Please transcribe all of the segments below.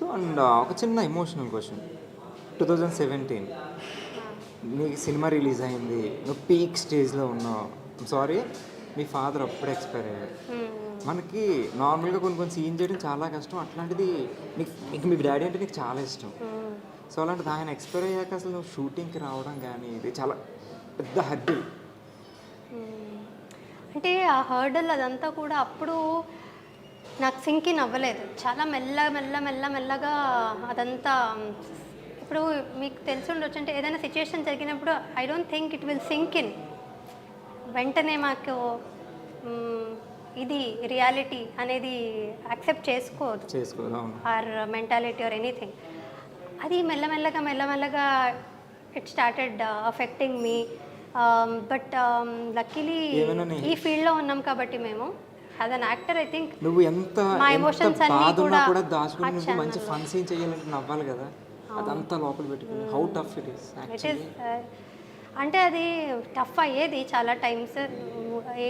So and ఒక చిన్న emotional question two thousand seventeen నీకు సినిమా రిలీజ్ అయింది. నువ్వు పీక్ స్టేజ్లో ఉన్నావు. సారీ మీ ఫాదర్ అప్పుడే ఎక్స్పైర్ అయ్యారు మనకి నార్మల్గా కొన్ని కొన్ని సీన్ చేయడం చాలా కష్టం. అట్లాంటిది నీకు నీకు మీ డాడీ అంటే నీకు చాలా ఇష్టం. సో అలాంటిది ఆయన ఎక్స్పైర్ అయ్యాక అసలు నువ్వు షూటింగ్కి రావడం కానీ ఇది చాలా పెద్ద హద్దు అంటే ఆ హర్డల్ అదంతా కూడా అప్పుడు నాకు సింకిన్ అవ్వలేదు చాలా మెల్ల మెల్ల మెల్ల మెల్లగా అదంతా ఇప్పుడు మీకు తెలిసి ఉండొచ్చు అంటే ఏదైనా సిచ్యుయేషన్ జరిగినప్పుడు I don't think it will sink in వెంటనే మాకు ఇది రియాలిటీ అనేది యాక్సెప్ట్ చేసుకోదు ఆర్ మెంటాలిటీ ఆర్ ఎనీథింగ్ అది మెల్లమెల్లగా మెల్లమెల్లగా it started affecting me but luckily ఈ ఫీల్డ్లో ఉన్నాం కాబట్టి మేము. As an actor I think నువ్వు ఎంత మా emotions అన్నీ కూడా కూడా దాచుకుని ఆ నువ్వు మంచి ఫన్ సీన్ చేయాలంటే నవ్వాలి కదా? అదంతా లోపల పెట్టుకుని. హౌ టఫ్ ఇట్ ఈస్ అంటే అది టఫ్ అయ్యేది చాలా టైమ్స్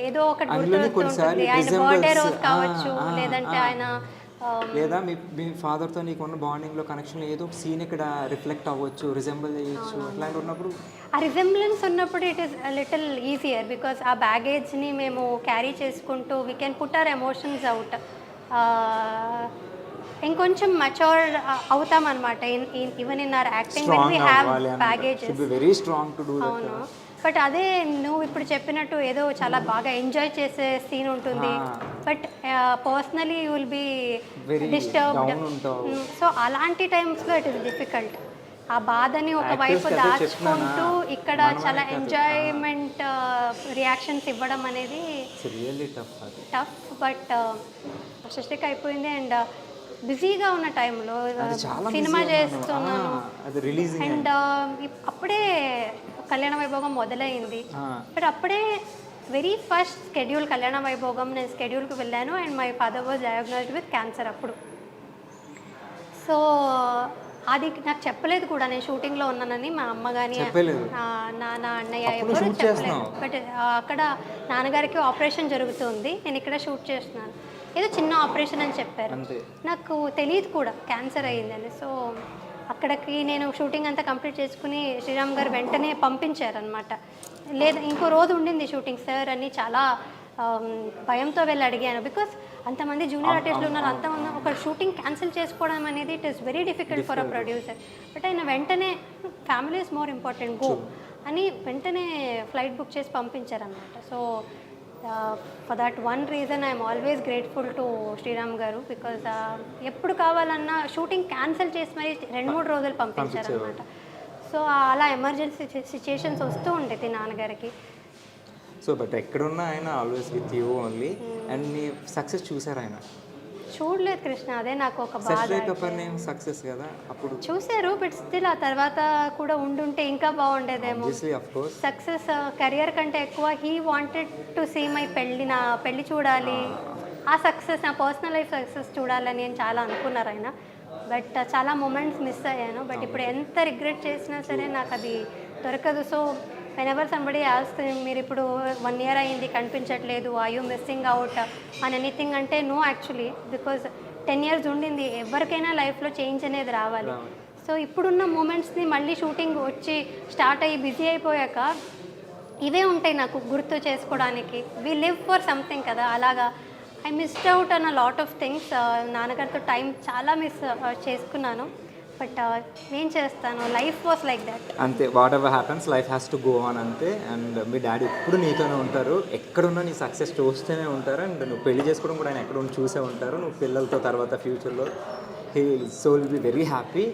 ఏదో ఒకటి గుర్తు ఆయన బర్త్డే రోజు కావచ్చు లేదంటే. ఆయన లేదా మీ మీ ఫాదర్తో నీకున్న బాండింగ్లో కనెక్షన్ ఏదో ఒక సీన్ ఇక్కడ రిఫ్లెక్ట్ అవ్వచ్చు రిజెంబుల్ చేయొచ్చు అట్లాంటి ఉన్నప్పుడు? ఆ రిజెంబ్లెన్స్ ఉన్నప్పుడు it is little easier because ఆ బ్యాగేజ్ని మేము క్యారీ చేసుకుంటూ we can put our emotions out ఇంకొంచెం మచోర్ అవుతాం అనమాట even in our acting when we strong have baggages very strong to do అవును. బట్ అదే నువ్వు ఇప్పుడు చెప్పినట్టు ఏదో చాలా బాగా ఎంజాయ్ చేసే సీన్ ఉంటుంది. But personally you will be disturbed. So అలాంటి టైమ్స్లో ఇట్ ఇస్ డిఫికల్ట్ ఆ బాధని ఒకవైపు? దాచుకుంటూ ఇక్కడ చాలా ఎంజాయ్మెంట్ రియాక్షన్స్ ఇవ్వడం అనేది టఫ్ బట్ సృష్టికి అయిపోయింది అండ్ బిజీగా ఉన్న టైంలో సినిమా. చేస్తున్నాను. అండ్ అప్పుడే కళ్యాణ వైభోగం మొదలైంది. బట్ అప్పుడే వెరీ ఫస్ట్ స్కెడ్యూల్ కళ్యాణ వైభోగం నేను స్కెడ్యూల్కి వెళ్ళాను and my father was diagnosed with cancer అప్పుడు. సో అది నాకు చెప్పలేదు కూడా నేను షూటింగ్లో ఉన్నానని మా అమ్మ కానీ. నా నా అన్నయ్య ఎవరు చెప్పలేదు. బట్ అక్కడ నాన్నగారికి ఆపరేషన్ జరుగుతుంది నేను ఇక్కడ షూట్ చేస్తున్నాను. ఏదో చిన్న ఆపరేషన్ అని చెప్పారు. నాకు తెలియదు కూడా క్యాన్సర్ అయ్యిందని. సో అక్కడికి నేను షూటింగ్ అంతా కంప్లీట్ చేసుకుని శ్రీరామ్ గారు వెంటనే పంపించారనమాట లేదా ఇంకో రోజు ఉండింది షూటింగ్ సార్ అని చాలా భయంతో వెళ్ళి అడిగాను. బికాస్ అంతమంది జూనియర్ ఆర్టిస్టులు ఉన్నారు అంతమంది ఒక షూటింగ్ క్యాన్సిల్ చేసుకోవడం అనేది it is very difficult for a producer but ఆయన వెంటనే family is more important go అని వెంటనే ఫ్లైట్ బుక్ చేసి పంపించారనమాట so for that one reason I'm always grateful to Sriram garu because ఎప్పుడు కావాలన్నా షూటింగ్ క్యాన్సిల్ చేసి మరి రెండు మూడు రోజులు పంపించారనమాట సో అలా ఎమర్జెన్సీ సిచ్యుయేషన్స్ వస్తూ ఉండేది నాన్నగారికి. సో బట్ ఎక్కడున్నా ఆయన always with you only and నీ సక్సెస్ చూసారు ఆయన? చూడలేదు కృష్ణ అదే నాకు ఒక బాధ సక్సెస్ కదా అప్పుడు చూశారు బట్ స్టిల్ ఆ తర్వాత కూడా ఉండుంటే ఇంకా బాగుండేదేమో. సక్సెస్ కెరియర్ కంటే ఎక్కువ he wanted to see my పెళ్ళి నా పెళ్ళి చూడాలి. ఆ. సక్సెస్ నా పర్సనల్ లైఫ్ సక్సెస్ చూడాలని అని చాలా అనుకున్నారు ఆయన. బట్ చాలా మూమెంట్స్ మిస్ అయ్యాను. బట్ ఇప్పుడు ఎంత రిగ్రెట్ చేసినా సరే నాకు అది దొరకదు. So when ever somebody ask మీరు ఇప్పుడు వన్ ఇయర్ అయింది కనిపించట్లేదు ఐ యూ మిస్సింగ్ అవుట్ అని ఎనీథింగ్ అంటే no actually because ten years ఉండింది ఎవరికైనా లైఫ్లో చేంజ్ అనేది రావాలి. సో ఇప్పుడున్న మూమెంట్స్ని మళ్ళీ షూటింగ్ వచ్చి స్టార్ట్ అయ్యి బిజీ అయిపోయాక ఇవే ఉంటాయి నాకు గుర్తు చేసుకోవడానికి. వి లివ్ ఫర్ సంథింగ్ కదా అలాగా. ఐ మిస్డ్ అవుట్ అన్న లాట్ ఆఫ్ థింగ్స్ నాన్నగారితో టైం చాలా మిస్ చేసుకున్నాను. బట్ uh, ఏం చేస్తాను? లైఫ్ వాస్ లైక్ దట్ అంతే what ever happens life has to go on అంతే. అండ్ మీ డాడీ ఎప్పుడు నీతోనే ఉంటారు. ఎక్కడున్నా నీ సక్సెస్ చూస్తూనే ఉంటారు. అండ్ నువ్వు పెళ్ళి చేసుకోవడం కూడా ఆయన ఎక్కడ ఉండి చూసే ఉంటారు. నువ్వు పిల్లలతో తర్వాత ఫ్యూచర్లో he so will be very happy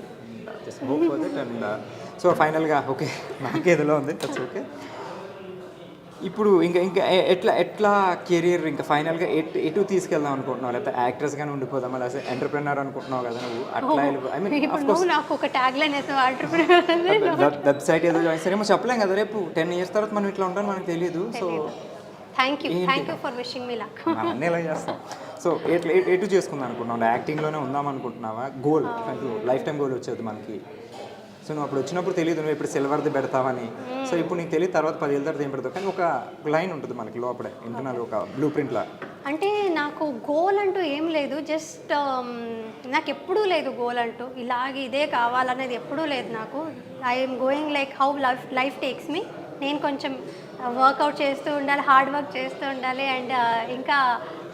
just hope for that and so ఫైనల్గా ఓకే నాకేదిలో ఉంది దట్స్ ఓకే ఇప్పుడు ఇంకా ఇంకా ఎట్లా ఎట్లా కెరీర్ ఇంకా ఫైనల్గా ఎటు ఎటు తీసుకెళ్దాం అనుకుంటున్నావు? లేకపోతే యాక్ట్రెస్గానే ఉండిపోదామా? లేకపోతే ఎంటర్ప్రినర్ అనుకుంటున్నావు కదా నువ్వు? అట్లా ఐ మీన్ నాకు ఒక ట్యాగ్ లైన్ వెబ్సైట్ ఏదో జాయిన్ సరేమో చెప్పలేం కదా రేపు టెన్ ఇయర్స్ తర్వాత మనం ఇట్లా ఉంటాం మనకు తెలియదు so thank you thank you for wishing me luck ఇలా చేస్తాం. సో ఎట్లా ఎటు- చేసుకుందాం అనుకుంటున్నావు? యాక్టింగ్లోనే ఉందాం అనుకుంటున్నావా? గోల్ లైఫ్ టైం గోల్ వచ్చేది మనకి. సో నువ్వు అప్పుడు వచ్చినప్పుడు తెలియదు నువ్వు ఇప్పుడు సిల్వర్ది పెడతావని. సో ఇప్పుడు నీకు తెలియదు తర్వాత పది తర్వాత ఏం పెడతావు? కానీ ఒక లైన్ ఉంటుంది మనకి లోపల ఇంటర్నల్ ఒక బ్లూ ప్రింట్లా అంటే నాకు గోల్ అంటూ ఏం లేదు జస్ట్ um, నాకు ఎప్పుడూ లేదు గోల్ అంటూ. ఇలాగే ఇదే కావాలనేది ఎప్పుడూ లేదు నాకు. I'm going like how life life takes me నేను కొంచెం uh, వర్కౌట్ చేస్తూ ఉండాలి హార్డ్ వర్క్ చేస్తూ ఉండాలి అండ్ uh, ఇంకా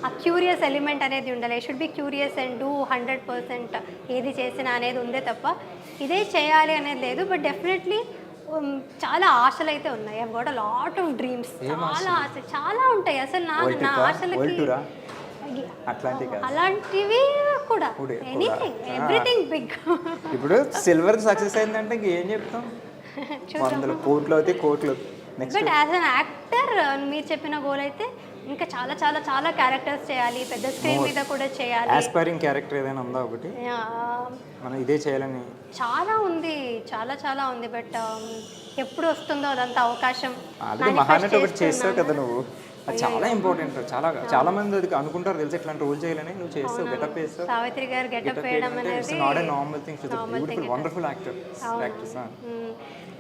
ఆ క్యూరియస్ ఎలిమెంట్ అనేది ఉండాలి. I should be curious and do hundred percent ఏది చేసినా అనేది ఉందే తప్ప. ఇదే చేయాలి అనేది లేదు బట్ డెఫినెట్లీ చాలా ఆశలు అయితే ఉన్నాయి I got lot of dreams చాలా ఆశ చాలా ఉంటాయి. అసలు నా నా ఆశలకి అలాంటివి కూడా. ఎనీథింగ్ ఎవ్రీథింగ్ బిగ్ ఇప్పుడు సిల్వర్ సక్సెస్ అయిందంటే ఇంకేం చెప్తాం? వందలు కోట్లు అవుతాయి కోట్లు. బట్ యాజ్ అన్ యాక్టర్ మీరు చెప్పిన గోల్ అయితే ఇంకా చాలా చాలా చాలా క్యారెక్టర్స్ చేయాలి. పెద్ద స్క్రీన్ మీద కూడా చేయాలి. ఆస్పైరింగ్ క్యారెక్టర్ ఏదైనా ఉందా ఒకటి? మనం ఇదే చేయాలని చాలా ఉంది. చాలా చాలా ఉంది. బట్ ఎప్పుడు వస్తుందో అదంతా అవకాశం మహానటి ఒకటి చేస్తావు. కదా నువ్వు. అది చాలా ఇంపార్టెంట్ చాలా చాలా మంది అది అనుకుంటారు తెలుసు? ఇట్లాంటి రోల్ చేయాలని నువ్వు చేస్తావు గెటప్ వేస్తావు సావిత్రి గారు గెటప్ వేయడం అనేది not a normal thing beautiful wonderful actor actors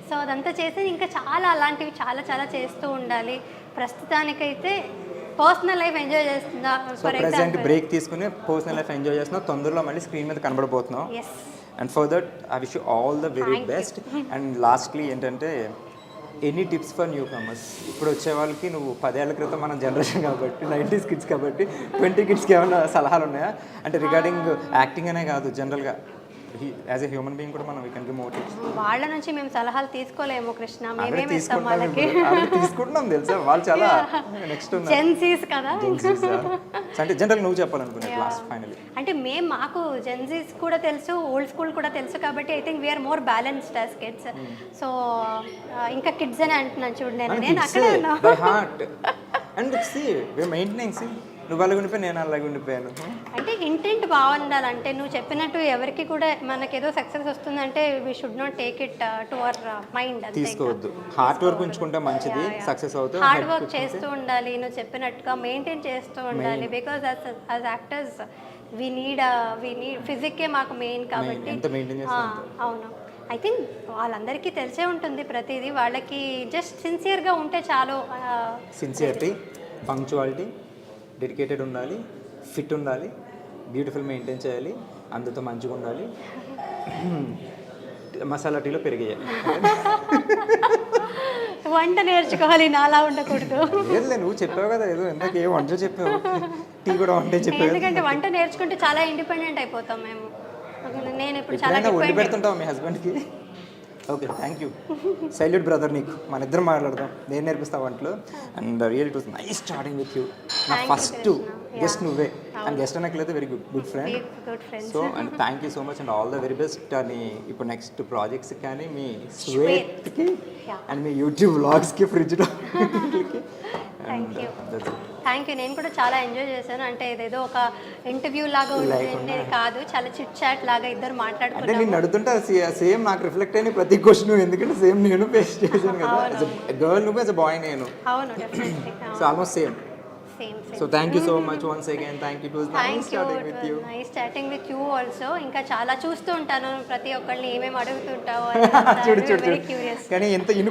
so అదంతా చేసి ఇంకా చాలా అలాంటివి చాలా చాలా చేస్తూ ఉండాలి. ప్రస్తుతానికైతే పర్సనల్ లైఫ్ ఎంజాయ్ చేస్తుందా? సో ఫర్ ప్రెసెంట్ బ్రేక్ తీసుకుని పర్సనల్ లైఫ్ ఎంజాయ్ చేస్తున్నావు. తొందరలో మళ్ళీ స్క్రీన్ మీద కనబడబోతున్నావు. Yes and for that I wish all the very best and lastly ఏంటంటే any tips for newcomers ఇప్పుడు వచ్చే వాళ్ళకి నువ్వు పదేళ్ళ క్రితం మన జనరేషన్ కాబట్టి నైంటీస్ కిడ్స్ కాబట్టి ట్వంటీ కిడ్స్కి ఏమైనా సలహాలు ఉన్నాయా? అంటే రిగార్డింగ్ యాక్టింగ్ అనే కాదు జనరల్గా యాజ్ ఎ హ్యూమన్ బీయింగ్ కూడా మనం we can give more tips వాళ్ళ నుంచి మేము సలహాలు తీసుకోలేము కృష్ణ. మేమేమి ఇస్తాం వాళ్ళకి? తీసుకుంటున్నాం తెలుసా? వాళ్ళు చాలా నెక్స్ట్ జెన్సీస్ కదా? అంటే జనరల్ నువ్వు చెప్పాలనుకునే లాస్ట్ ఫైనల్ అంటే మేము మాకు జెన్సీస్ కూడా తెలుసు ఓల్డ్ స్కూల్ కూడా తెలుసు కాబట్టి I think we're more balanced as kids so ఇంకా కిడ్స్ అని అంటున్నాను చూడు నేను అక్కడే హార్ట్ అండ్ సి మెయింటెనింగ్ నువ్వు అలాగ ఉండిపోయి నేను అలాగ ఉండిపోయాను. అంటే ఇంటెంట్ బాగుండాలంటే నువ్వు చెప్పినట్టు ఎవరికి కూడా మనకేదో సక్సెస్ వస్తుందంటే we should not take it to our mind తీసుకోవద్దు. హార్డ్ వర్క్ ఉంచుకుంటే మంచిది సక్సెస్ అవుతుంది హార్డ్ వర్క్ చేస్తూ ఉండాలి. నువ్వు చెప్పినట్టుగా మెయింటైన్ చేస్తూ ఉండాలి. Because as actors we need we need ఫిజిక్కే మాకు మెయిన్ కాబట్టి అవును. ఐ థింక్ వాళ్ళందరికీ తెలిసే ఉంటుంది ప్రతిదీ. వాళ్ళకి జస్ట్ సిన్సియర్గా ఉంటే చాలు సిన్సియరిటీ పంక్చువాలిటీ డెడికేటెడ్ ఉండాలి ఫిట్ ఉండాలి బ్యూటిఫుల్ మెయింటైన్ చేయాలి అందరితో మంచిగా ఉండాలి. మసాలా టీలో పెరిగేయాలి. వంట నేర్చుకోవాలి నాలా ఉండకూడదు. లేదులే నువ్వు చెప్పావు కదా ఏదో ఎందుకు ఏ వంట చెప్పావు? టీ కూడా వంటే చెప్పావు. ఎందుకంటే వంట నేర్చుకుంటే చాలా ఇండిపెండెంట్ అయిపోతాం మేము. నేను ఇప్పుడు చాలా వండి పెడుతుంటావు మీ హస్బెండ్కి? Okay thank you salute brother నీకు మన ఇద్దరం మాట్లాడదాం. నేను నేర్పిస్తా వంటలు? And real it was nice starting with you నా ఫస్ట్. గెస్ట్ నువ్వే. And guest అనట్లయితే very good good friend so and thank you so much and all the very best అని ఇప్పుడు నెక్స్ట్ ప్రాజెక్ట్స్ కానీ మీ స్వేట్కి. అండ్ మీ యూట్యూబ్ వ్లాగ్స్కి ఫ్రిడ్జ్లో you thank you నేను కూడా చాలా enjoy చేశాను. అంటే ఇదేదో ఒక ఇంటర్వ్యూ లాగా ఉండేది కాదు చాలా చిట్ చాట్ లాగా ఇద్దరు అంటే నేను అడుగుతుంటే సేమ్ నాకు రిఫ్లెక్ట్ అయిన ప్రతి క్వశ్చన్ ఎందుకంటే సేమ్ నేను ఫేస్ చేశాను కదా. గర్ల్ నువ్వు యాజ్ బాయ్ నేను. అవును definitely so almost same same so thank you so much once again thank you nice thank you starting with you nice chatting with you also ఇంకా చాలా చూస్తూ ఉంటాను ప్రతి ఒక్కరిని ఏమేమి అడుగుతుంటావు చూడు చూడు చూడు. క్యూరియస్ కానీ ఎంత ఇనుకు